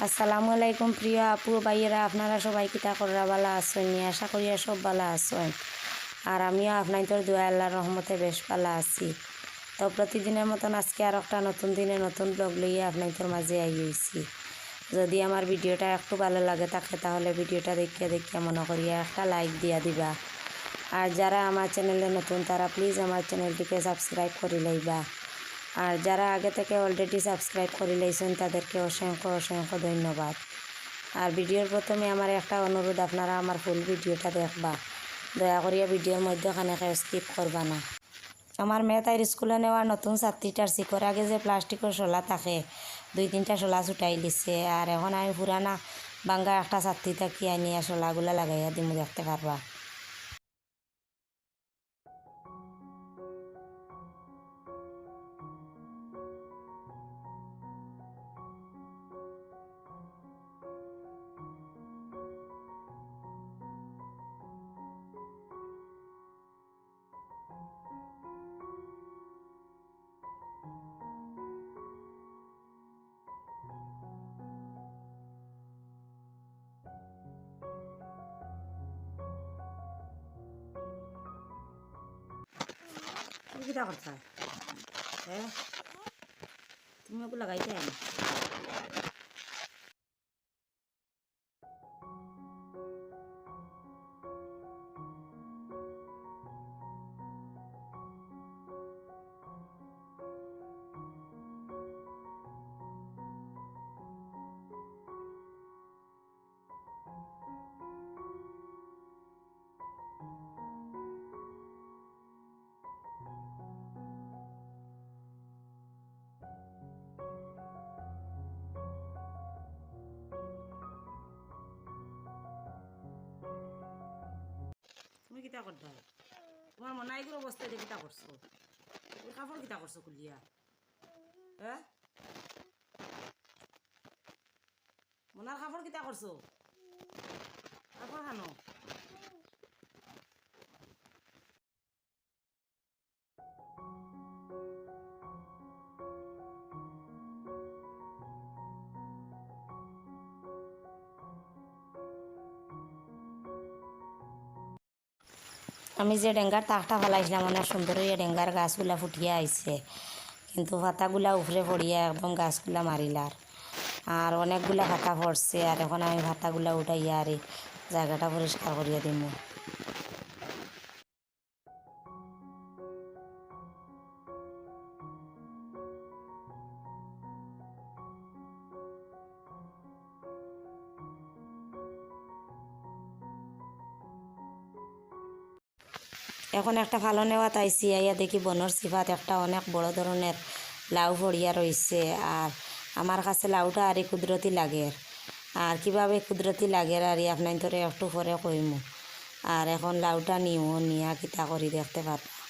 আসসালামু আলাইকুম প্রিয় আপু, ভাইয়েরা, আপনারা সবাই কিতা করা ভালো আছেন? আশা করি সব ভালো আছেন। আর আমিও আপনাদের দোয়া, আল্লাহর রহমতে বেশ ভালো আছি। তো প্রতিদিনের মতন আজকে আর একটা নতুন দিনে নতুন ব্লগ লইয়ে আপনাদের মাঝে আই হয়েছি যদি আমার ভিডিওটা একটু ভালো লাগে থাকে, তাহলে ভিডিওটা দেখিয়া দেখিয়া মনে করিয়া একটা লাইক দিয়া দিবা। আর যারা আমার চ্যানেলে নতুন, তারা প্লিজ আমার চ্যানেলটিকে সাবস্ক্রাইব করে লইবা। আর যারা আগে থেকে অলরেডি সাবস্ক্রাইব করে লইছেন তাদেরকে অসংখ্য অসংখ্য ধন্যবাদ। আর ভিডিওর প্রথমে আমার একটা অনুরোধ, আপনারা আমার ফুল ভিডিওটা দেখবা। দয়া করিয়া ভিডিওর মধ্যখানে স্কিপ করবা না। আমার মেয়ে তাইর স্কুলে নেওয়া নতুন ছাত্রীটার শিকর আগে যে প্লাস্টিকের শোলা থাকে, দুই তিনটা শোলা ছুটাই দিছে। আর এখন আমি পুরানা বাঙ্গা একটা ছাত্রী থাকি আনিয়া শোলাগুলা লাগাইয়া দিমু, দেখতে পারবা। কিতা করছা হ্যাঁ? তুমি ওগুলো লাগাইতে কিতা করতা তোমার মনে হয় অবস্থায় দিয়ে কিতা করছো? তুমি কাপড় কিতা করছো কুলিয়া হ্যাঁ? মনার কাপড় কিতা করছো কাপড় খানো? আমি যে ডেঙ্গার তাকটা ফেলাইছিলাম অনেক সুন্দর হয়ে ডেঙ্গার গাছগুলা ফুটিয়া আইছে। কিন্তু ভাতাগুলা উপরে পড়িয়া একদম গাছগুলা মারিলার। আর অনেকগুলা ভাতা পড়ছে, আর এখন আমি ভাতাগুলা উঠাইয়া আর জায়গাটা পরিষ্কার করিয়া দিমু। এখন একটা ভালো নেওয়া তাইছি আইয়া দেখি বনর সিফাত একটা অনেক বড় ধরনের লাউ ফড়িয়া রয়েছে আর আমার কাছে লাউটা আর কুদরতি লাগে আর কীভাবে কুদরতি লাগে আর আপনার ধরে একটু পরে কইমু। আর এখন লাউটা নিও, নিয়া কিতা করি দেখতে পারবা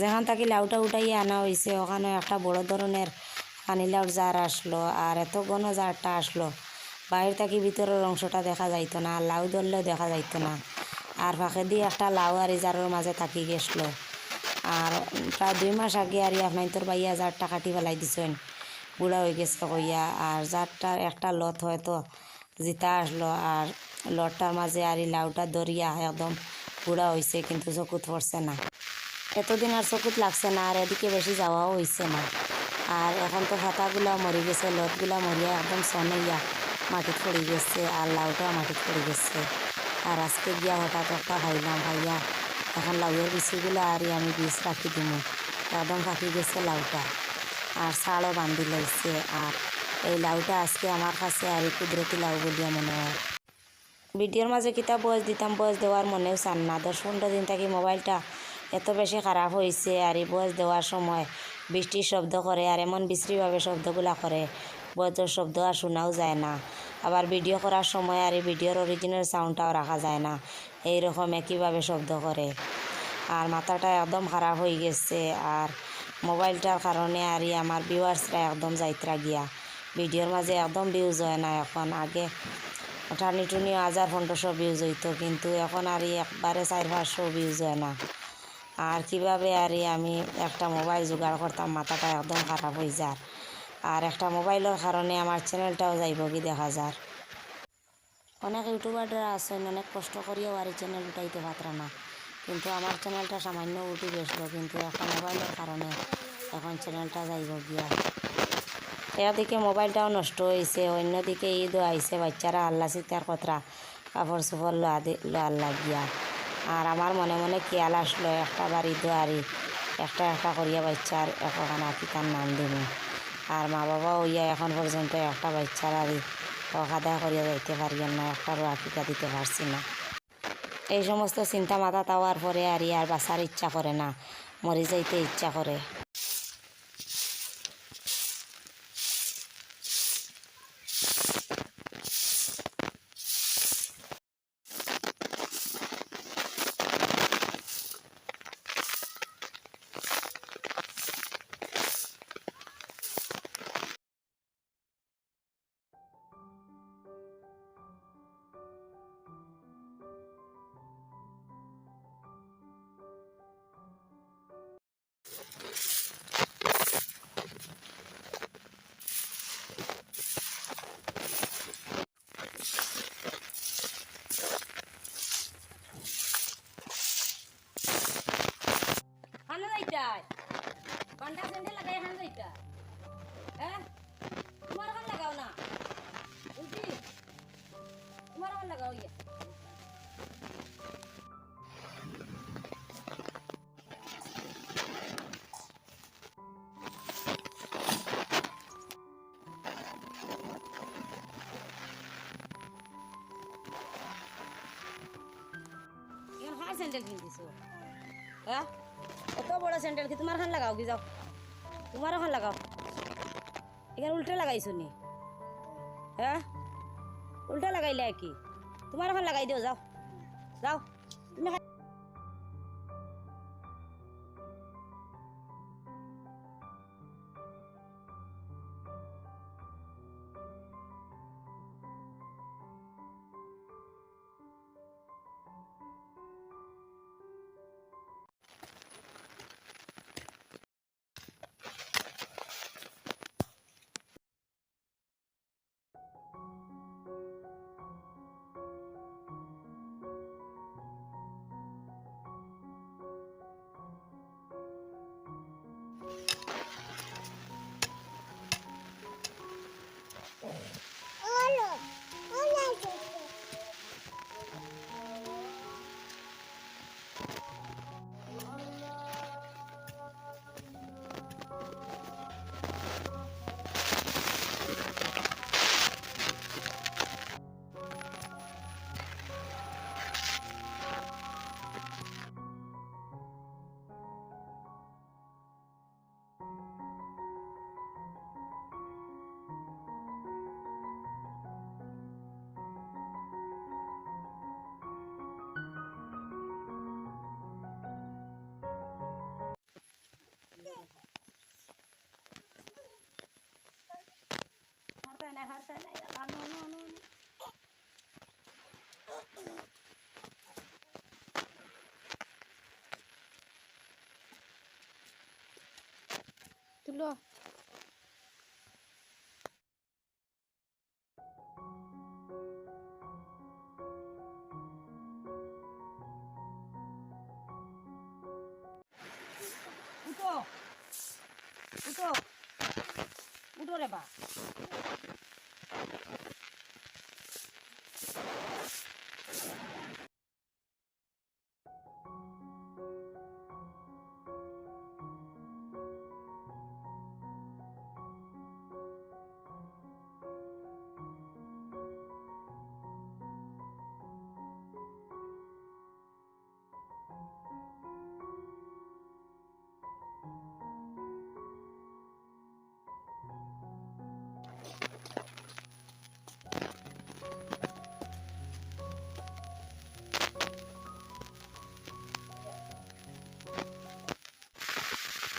যেখান থাকি লাউটা উঠাইয়ে আনা হয়েছে ওখানে একটা বড় ধরনের পানিলাউর জার আসলো আর এত ঘন জারটা আসলো। বাইরে থাকি ভিতরের অংশটা দেখা যাইতো না আর লাউ ধরলেও দেখা যাইতো না। আর ফাঁকে দিয়ে একটা লাউ আর জারের মাঝে থাকি গেছিল। আর প্রায় দুই মাস আগে আর আপনার তোর বাইয়া জারটা কাটি ফেলাই দিছেন বুড়া হয়ে গেছে কইয়া আর জারটার একটা লত হয়তো জিতা আসলো আর লটটার মাঝে আর এই লাউটা দরিয়া একদম বুড়া হয়েছে কিন্তু চকুত পড়ছে না। এতদিন আর চকুত লাগছে না, আর এদিকে বেশি যাওয়াও হয়েছে না। আর এখন তো পাতাগুলা মরে গেছে লটগুলা মরিয়া একদম সনইয়া মাটিত পড়ে গেছে, আর লাউটাও মাটিত পড়ে গেছে। আর আজকে গিয়া হঠাৎ একটা ভাইলাম, ভাইয়া, এখন লাউয়ের বিচিগুলো আর আমি বীজ রাখি দিম। একদম ফাঁকি গেছে লাউটা। আর ছাড়ও বান্ধি লাইছে, আর এই লাউটা আজকে আমার কাছে আর কুদরতি লাউ বলিয়া মনে হয়। ভিডিওর মাঝে কিতাব বয়স দিতাম, বয়স দেওয়ার মনেও চান না। দশ পনেরো দিন থাকি মোবাইলটা এত বেশি খারাপ হয়েছে আর এই বয়স দেওয়ার সময় বৃষ্টির শব্দ করে আর এমন বিশ্রীভাবে শব্দগুলা করে বয়সের শব্দ আর শোনাও যায় না। আবার ভিডিও করার সময় আর এই ভিডিওর অরিজিনাল সাউন্ডটাও রাখা যায় না, এইরকম একইভাবে শব্দ করে। আর মাথাটা একদম খারাপ হয়ে গেছে আর মোবাইলটার কারণে আর আমার ভিউয়ার্সরা একদম যাইত্রা গিয়া। ভিডিওর মাঝে একদম ভিউজ হয় না এখন। আগে টানি টুনি হাজার পনেরোশো ভিউজ হইতো, কিন্তু এখন আর একবারে চার পাঁচশো ভিউজ হয় না। আর কীভাবে আর আমি একটা মোবাইল জোগাড় করতাম, মাথাটা একদম খারাপ হয়ে যায় আর একটা মোবাইলের কারণে আমার চ্যানেলটাও যাইব কি দেখা যার। অনেক ইউটিউবাররা আছেন, অনেক কষ্ট করিয়েও আর এই চ্যানেল উঠাইতে পাত্রা না। কিন্তু আমার চ্যানেলটা সামান্য উঠে গেছিল, কিন্তু একটা মোবাইলের কারণে এখন চ্যানেলটা যাইব গিয়া। এদিকে মোবাইলটাও নষ্ট হয়েছে অন্যদিকে ঈদও আইছে, বাচ্চারা আল্লাহ সিতার কথা, কাপড় চোপড় লোয়া লোয়ার লাগিয়া। আর আমার মনে মনে খেয়াল আসলো, একটা বাড়ি দোয়ারি একটা একটা করিয়া বাচ্চার এখন আকিকার নাম দিব। আর মা বাবাও ইয়া এখন পর্যন্ত একটা বাচ্চার আর অকাদা করিয়া যাইতে পারিয়েন না, একটারও আকিকা দিতে পারছি না। এই সমস্ত চিন্তা মাথা তাওয়ার পরে আর ইয়ার বাঁচার ইচ্ছা করে না, মরে যাইতে ইচ্ছা করে। পান্ডা সেন্ডে লাগাই হানো যাইতা হ্যাঁ তোমার হান লাগাও না। উল্টি তোমার হান লাগাও ইয়ে স্যান্ডেল কিনতেছো হ্যাঁ এত বড় স্যান্ডেল কি তোমার খান লাগাও কি যাও তোমার খান লাগাও। এখানে উল্টে লাগাইছো নি? হ্যাঁ? উল্টা লাগাইলে কি? তোমার খান লাগাই দিও, যাও। যাও। নাই হারতে নাই Allah no no no no. তুলো উঠো উঠো উঠো Yeah.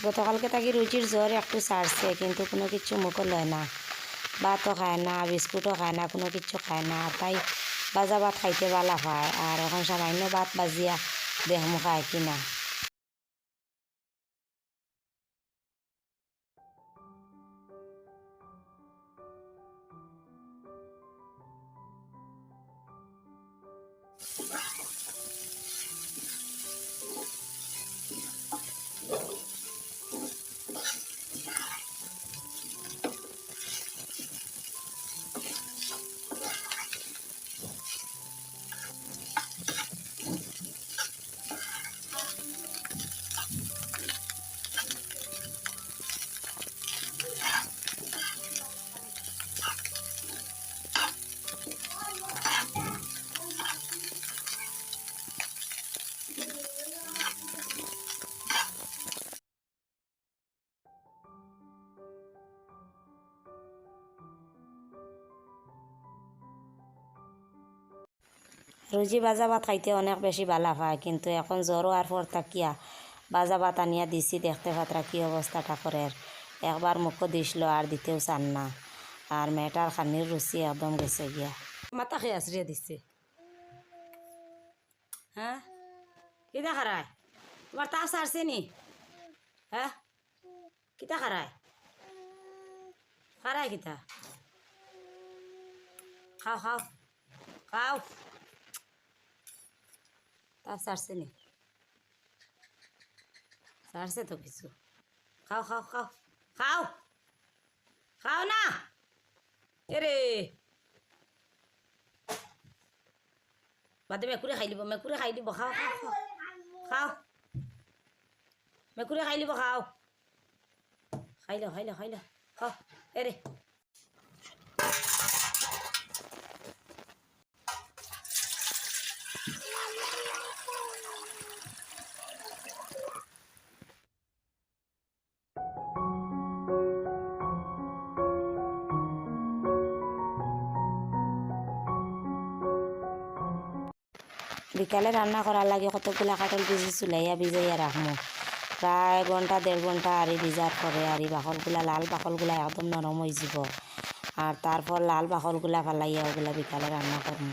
গতকালকে তাকে রুচির জ্বর একটু ছাড়ছে কিন্তু কোনো কিছু মুখে লয় না। ভাতও খায় না বিস্কুটও খায় না, কোনো কিছু খায় না। তাই বাজা ভাত খাইতে বালা হয় আর এখন সামান্য ভাত বাজিয়া দেহ মুখায় কিনা। রুজি বাজা ভাত খাইতে অনেক বেশি বালা পায় কিন্তু এখন জ্বরও আর পর তাকিয়া। বাজা ভাত আনিয়া দিছি, দেখতে পাত্রা কি অবস্থা ঠাকুরের একবার মুখও দিছিল আর দিতেও চান না। আর মেয়েটার খানির রুচি একদম গেছে গিয়া। মাথা খেয়ে আছড়িয়ে দিছে। হ্যাঁ কিতা খারায় তোমার তাপ সারছে নি? হ্যাঁ কিতা খারায় খারায় কিতা? খাও খাও। খাও। তাপ সারছে নি। সারছে তো কিছু। খাও খাও খাও খাও। খাও না। এরে। বাদে মেকুৰী খাই দিব, মেকুৰী খাই দিব। খাওঁ খাওঁ খাওঁ। খাওঁ। মেকুৰী খাই দিব, খাওঁ। খাই ল খাই ল খাই ল। খাওঁ। এৰে। বিকালে রান্না করার লাগে কতগুলা কাটল ভিজি চুলাইয়া ভিজাইয়া রাখব প্রায় ঘণ্টা দেড় ঘণ্টা আরি ভিজার পরে আরি বাকলগুলা, লাল বাকলগুলা একদম নরম হয়ে যাব। আর তারপর লাল বাকলগুলা ফালাইয়া ওগুলা বিকালে রান্না করমু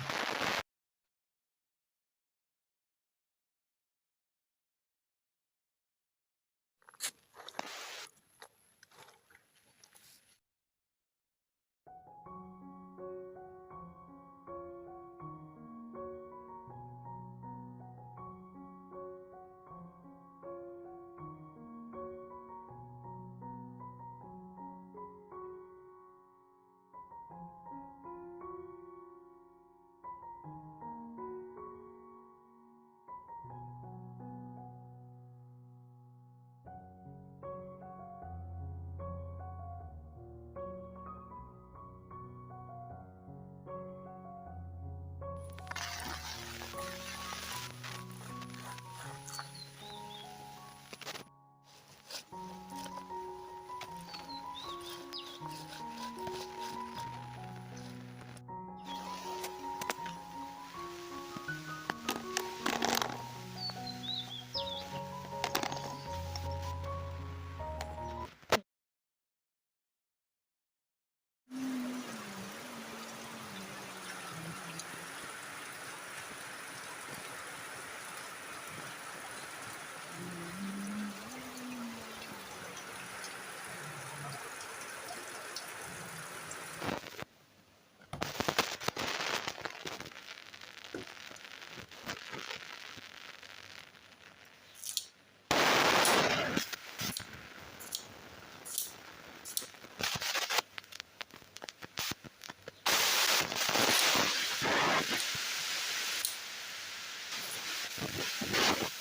ハハハハ。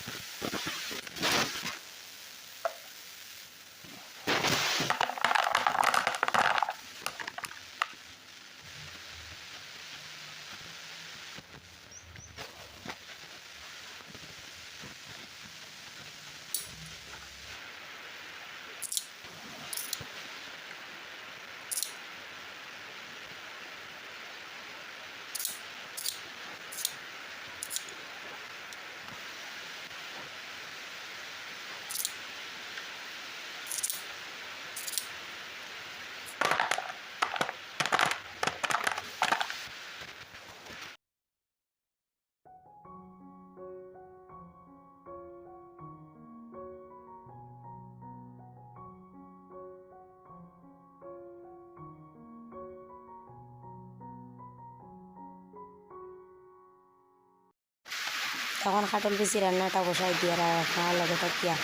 তখন কাটল বেশি রান্নাটা বসাই দিয়ে আপনার লগে থাকিয়া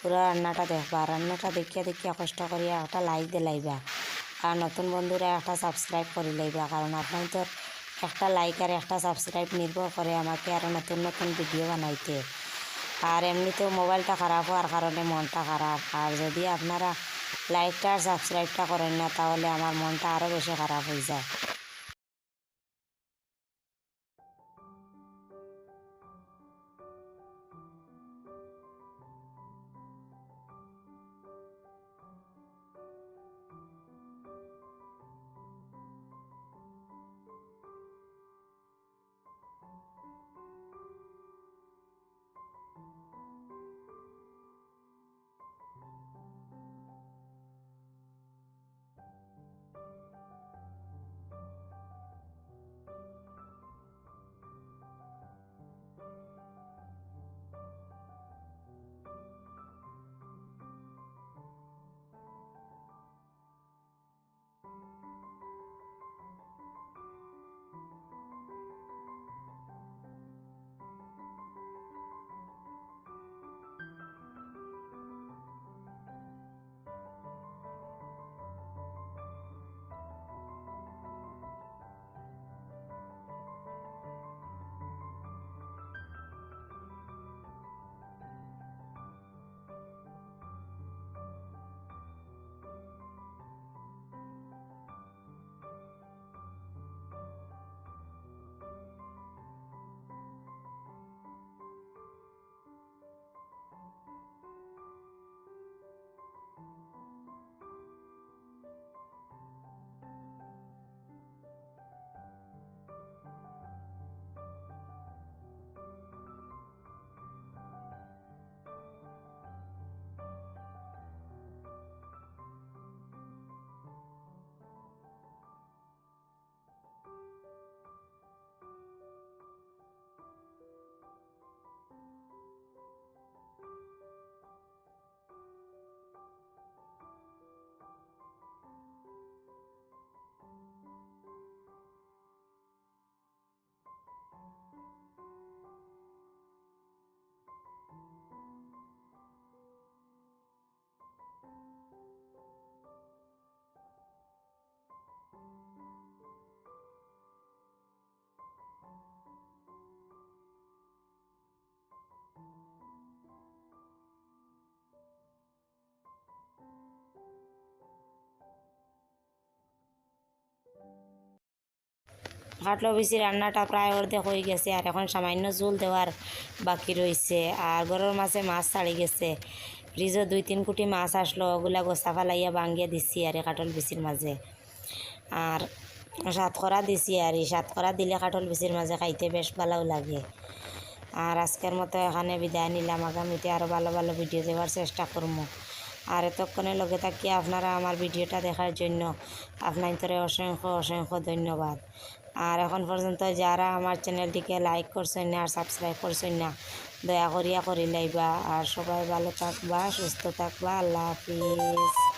পুরো রান্নাটা দেখবা। রান্নাটা দেখিয়া দেখিয়া কষ্ট করিয়া একটা লাইক দিয়ে লাইবা আর নতুন বন্ধুরা একটা সাবস্ক্রাইব করে লাইবা। কারণ আপনার তো একটা লাইক আর একটা সাবস্ক্রাইব নির্ভর করে আমাকে আরও নতুন নতুন ভিডিও বানাইতে। আর এমনিতেও মোবাইলটা খারাপ হওয়ার কারণে মনটা খারাপ আর যদি আপনারা লাইকটা আর সাবস্ক্রাইবটা করেন না, তাহলে আমার মনটা আরও বেশি খারাপ হয়ে যায়। কাটলো বেশি রান্নাটা প্রায় অর্ধেক হয়ে গেছে আর এখন সামান্য জল দেওয়ার বাকি রয়েছে আর গরুর মাছে মাছ ছাড়ি গেছে। ফ্রিজে দুই তিন কোটি মাছ আসলো ওগুলা গোসা ফালাইয়া ভাঙ্গিয়া দিছি আর কাটল বিচির মাঝে আর সাতকরা দিছি আর এই সাতকরা দিলে কাটল বিচির মাঝে খাইতে বেশ ভালো লাগে। আর আজকের মতো এখানে বিদায় নিলাম। আগামীতে আরও ভালো ভালো ভিডিও দেওয়ার চেষ্টা করব আর এতক্ষণে লগে থাকিয়ে আপনারা আমার ভিডিওটা দেখার জন্য আপনার অসংখ্য অসংখ্য ধন্যবাদ। আর এখন পর্যন্ত যারা আমার চ্যানেলটিকে লাইক করছেন না আর সাবস্ক্রাইব করছেন না, দয়া করিয়া করি লাইবা আর সবাই ভালো থাকবা, সুস্থ থাকবা, আল্লাহ হাফিজ।